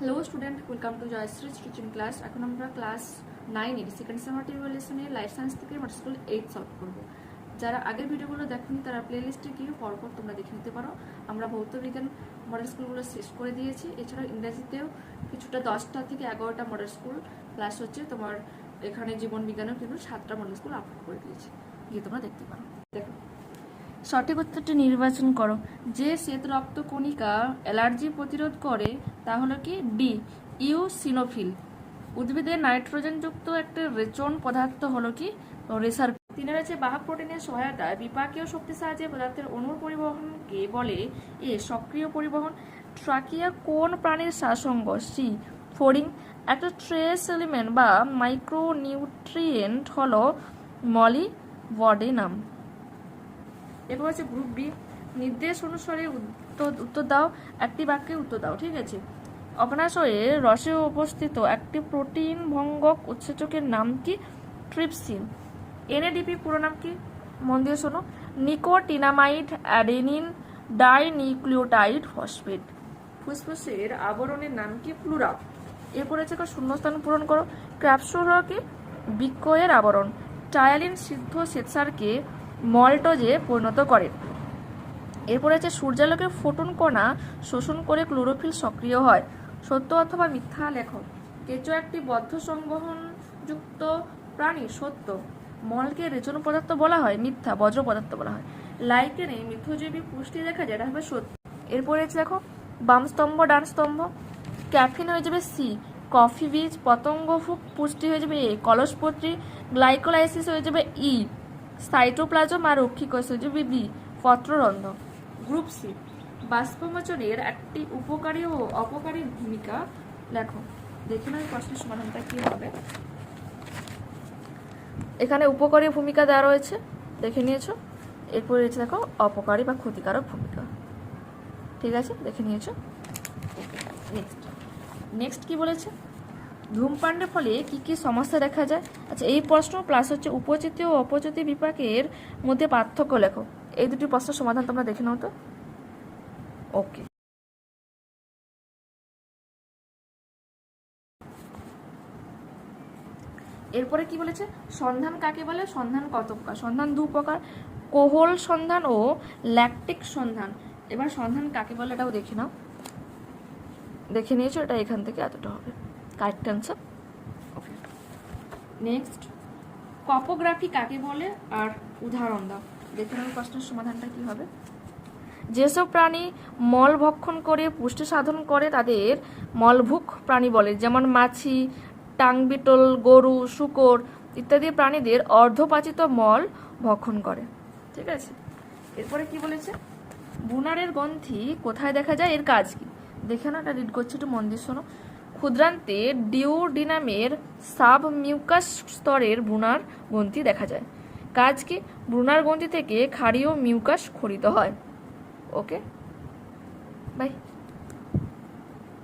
Hello student welcome to Joyshree teaching class এখন আমরা class নাইনের সেকেন্ড সেমার লেসনে লাইফ সায়েন্স থেকে মডেল স্কুল এইট সলভ করব। যারা আগের ভিডিওগুলো দেখেনি, তারা প্লে লিস্টে গিয়ে পরপর তোমরা দেখে নিতে পারো। আমরা ভৌত বিজ্ঞান মডেল স্কুলগুলো শেষ করে দিয়েছি। এছাড়াও ইংরেজিতেও কিছুটা দশটা থেকে এগারোটা মডেল স্কুল প্লাস হচ্ছে। তোমার এখানে জীবন বিজ্ঞানেও কিন্তু সাতটা মডেল স্কুল আপলোড করে দিয়েছি। গিয়ে তোমরা দেখতে পারো। দেখো। সঠিক উত্তরটি নির্বাচন করো। যে শ্বেত রক্ত কণিকা অ্যালার্জি প্রতিরোধ করে, তা হলো কি? D, eosinophil. উদ্ভিদের নাইট্রোজেনযুক্ত একটা রেচন পদার্থ হলো কি? রেসার তিনের রয়েছে বাহক প্রোটিনের সহায়তায় বিপাকীয় শক্তি সাহায্যে পদার্থের অণুর পরিবহনকে বলে এ সক্রিয় পরিবহন। ট্রাকিয়া কোন প্রাণীর শ্বাসঙ্গ সি ফোরিং একটা ট্রেস এলিমেন্ট বা মাইক্রোনিউট্রিয়েন্ট হলো মলি বডিনাম এরপর হচ্ছে গ্রুপ বি নির্দেশ অনুসারে উত্তর উত্তর দাও, একটি বাক্যে উত্তর দাও, ঠিক আছে? অগ্নাশয়ে রসে উপস্থিত একটি প্রোটিন ভঙ্গক উৎসেচকের নাম কি? ট্রিপসিন। এনএডিপি পুরো নাম কি? মন দিয়ে শোনো। Nicotinamide adenine dinucleotide phosphate. ফুসফুসের আবরণের নাম কি? প্লুরা এরপর হচ্ছে শূন্যস্থান পূরণ করো। ক্র্যাপসোর কি? বিক্রয়ের আবরণ। টায়ালিন সিদ্ধ শ্বেতসারকে মল্টজে পরিণত করে। এরপরে আছে, সূর্যালোকের ফোটন কণা শোষণ করে ক্লোরোফিল সক্রিয় হয়। সত্য অথবা মিথ্যা লেখক। কেঁচো একটি বদ্ধ সংবহনযুক্ত প্রাণী, সত্য। মলকে রেচন পদার্থ বলা হয়, মিথ্যা, বজ্র পদার্থ বলা হয়। লাইকেনে মিথ্যজীবী পুষ্টি দেখা যায় এটা হবে সত্য। এরপরে আছে, দেখো, বাম স্তম্ভ, ডান স্তম্ভ। ক্যাফিন হয়ে যাবে সি। কফি বীজ পতঙ্গ পুষ্টি হয়ে যাবে এ। কলসপত্রী, গ্লাইকোলাইসিস হয়ে যাবে ই। সাইটোপ্লাজম আর রক্ষিকোষ হয়ে যাবে বি পত্ররন্ধ্র গ্রুপ সি, বাষ্পমোচনের একটি উপকারী ও অপকারী ভূমিকা। লেখো, দেখে এই প্রশ্নের সমাধানটা কি হবে। এখানে উপকারী ভূমিকা দেওয়া রয়েছে, দেখে নিয়েছো। এরপর রয়েছে দেখো, অপকারী বা ক্ষতিকারক ভূমিকা। ঠিক আছে, দেখে নিয়েছো। নেক্সট নেক্সট কি বলেছে? ধূমপানের ফলে কি কি সমস্যা দেখা যায়? আচ্ছা এই প্রশ্ন প্লাস হচ্ছে উপচিতি ও অপচিতি বিপাকের মধ্যে পার্থক্য লেখো। এই দুটি প্রশ্নের সমাধান তোমরা দেখে নাও তো। ওকে এরপরে কি বলেছে? সন্ধান কাকে বলে? সন্ধান কত প্রকার? সন্ধান দু প্রকার। কোহল সন্ধান ও ল্যাকটিক সন্ধান। এবার সন্ধান কাকে বলে এটাও দেখে নাও। দেখে নিয়েছো, এটা এখান থেকে এতটা হবে। কারেক্ট অ্যান্সার ওকে নেক্সট কপোগ্রাফি কাকে বলে? আর উদাহরণ দাও। দেখে নাও প্রশ্নের সমাধানটা কি হবে। যেসব প্রাণী মল ভক্ষণ করে পুষ্টি সাধন করে তাদের মলভুক প্রাণী বলে যেমন মাছি টাংবিটল গরু শুকর ইত্যাদি প্রাণীদের অর্ধপাচিত মল ভক্ষণ করে। ঠিক আছে? এরপরে কি বলেছে? বুনারের গ্রন্থি কোথায় দেখা যায়? এর কাজ কি? দেখে না এটা রিড করছে একটু মন দিয়ে শোনো। ক্ষুদ্রান্তে ডিওডিনামের সাব মিউকাস স্তরের ব্রুনার গ্রন্থি দেখা যায়। কাজ কি ব্রুনার গ্রন্থি থেকে ক্ষারীয় মিউকাস খরিত হয়। ওকে? বাই।